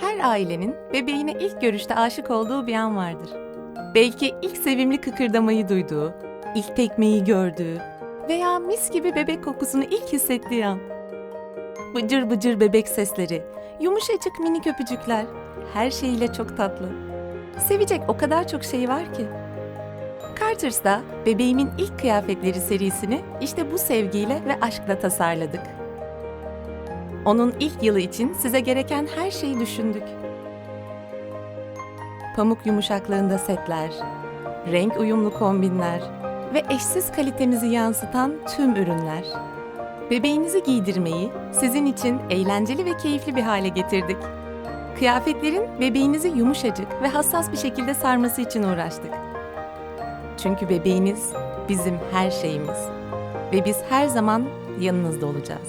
her ailenin bebeğine ilk görüşte aşık olduğu bir an vardır. Belki ilk sevimli kıkırdamayı duyduğu, ilk tekmeyi gördüğü veya mis gibi bebek kokusunu ilk hissettiği an. Bıcır bıcır bebek sesleri, yumuşacık minik öpücükler, her şeyiyle çok tatlı. Sevecek o kadar çok şey var ki. Carters'da bebeğimin ilk kıyafetleri serisini işte bu sevgiyle ve aşkla tasarladık. Onun ilk yılı için size gereken her şeyi düşündük. Pamuk yumuşaklığında setler, renk uyumlu kombinler ve eşsiz kalitemizi yansıtan tüm ürünler. Bebeğinizi giydirmeyi sizin için eğlenceli ve keyifli bir hale getirdik. Kıyafetlerin bebeğinizi yumuşacık ve hassas bir şekilde sarması için uğraştık. Çünkü bebeğiniz bizim her şeyimiz ve biz her zaman yanınızda olacağız.